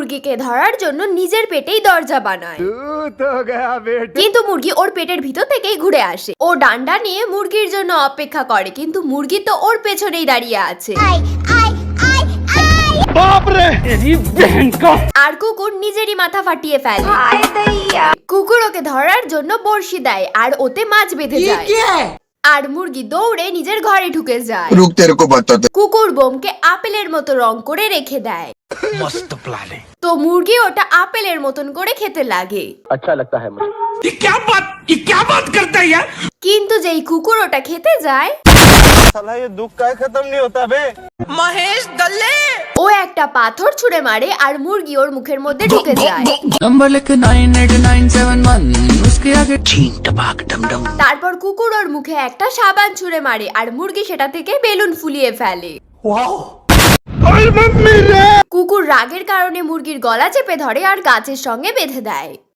মুরগিকে ধরার জন্য নিজের পেটেই দরজা বানায়। কিন্তু মুরগি ওর পেটের ভিতর থেকেই ঘুরে আসে। ও ডান্ডা নিয়ে মুরগির জন্য অপেক্ষা করে কিন্তু মুরগি তো ওর পেছনেই দাঁড়িয়ে আছে। আর কুকুর নিজেরই মাথা ফাটিয়ে ফেলে। কুকুর ওকে ধরার জন্য বর্ষি দেয় আর ওতে মাছ বেঁধে যায়। আর মুরগি দৌড়ে নিজের ঘরে ঢুকে যায়। কুকুর বোমকে আপেলের মতো রং করে রেখে দেয়। मस्त प्लान है তো মুরগি ওটা আপেলের মতন করে খেতে লাগে अच्छा लगता है मुझे ये क्या बात ये क्या बात करता है यार কিন্তু যেই কুকুর ওটা খেতে যায় साला ये दुख का खत्म नहीं होता बे महेश दल्ले ও একটা পাথর ছুঁড়ে মারে আর মুরগি ওর মুখের মধ্যে ঢুকে যায় नंबर लिख nine eight nine seven one उसके आगे छीन टपाक डम डम তারপর কুকুর ওর মুখে একটা সাবান ছুঁড়ে মারে আর মুরগি সেটা থেকে বেলুন ফুলিয়ে ফেলে কুকুর রাগের কারণে মুরগির গলা চেপে ধরে আর গাছের সঙ্গে বেঁধে দেয়।